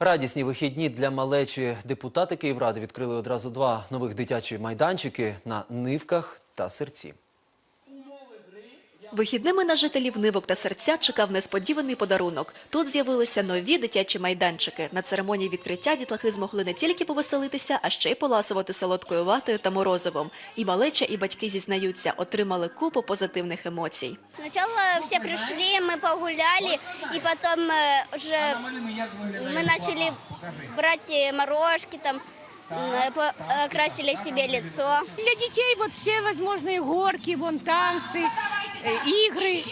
Радісні вихідні для малечі депутати Київради відкрили одразу два нових дитячі майданчики на нивках та серці. Вихідними на жителів Нивок та Серця чекав несподіваний подарунок. Тут з'явилися нові дитячі майданчики. На церемонії відкриття дітлахи змогли не тільки повеселитися, а ще й поласувати солодкою ватою та морозивом. І малеча, і батьки зізнаються, отримали купу позитивних емоцій. Сначала все пришли, мы погуляли, и потом э, уже мы начали брать э, морожки, там, э, покрасили себе лицо. Для детей вот все возможные горки, вон танцы, э, игры.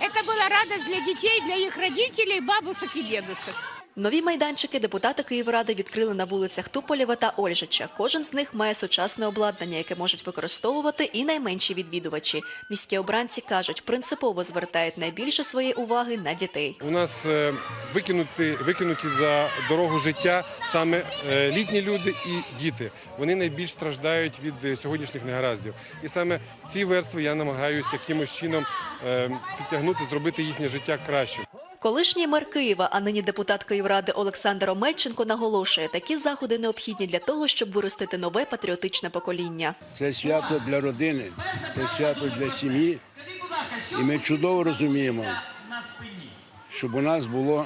Это была радость для детей, для их родителей, бабушек и дедушек. Нові майданчики депутати Київради відкрили на вулицях Туполєва та Ольжича. Кожен з них має сучасне обладнання, яке можуть використовувати і найменші відвідувачі. Міські обранці кажуть, принципово звертають найбільше своєї уваги на дітей. У нас е, викинуті, викинуті за дорогу життя саме е, літні люди і діти. Вони найбільш страждають від е, сьогоднішніх негараздів. І саме ці верстви я намагаюся якимось чином підтягнути, зробити їхнє життя кращим. Колишній мер Києва, а нині депутат Київради Олександр Омельченко наголошує, такі заходи необхідні для того, щоб виростити нове патріотичне покоління. Це свято для родини, це свято для сім'ї. І ми чудово розуміємо, щоб у нас було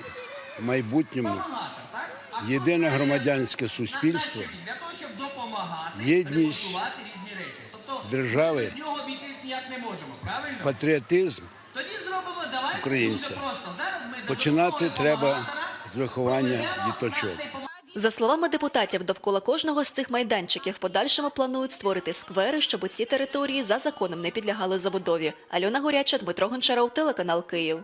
в майбутньому єдине громадянське суспільство, єдність держави, патріотизм українця. Починати треба з виховання діточок. За словами депутатів, довкола кожного з цих майданчиків в подальшому планують створити сквери, щоб ці території за законом не підлягали забудові. Альона Горяча, Дмитро Гончаров, телеканал Київ.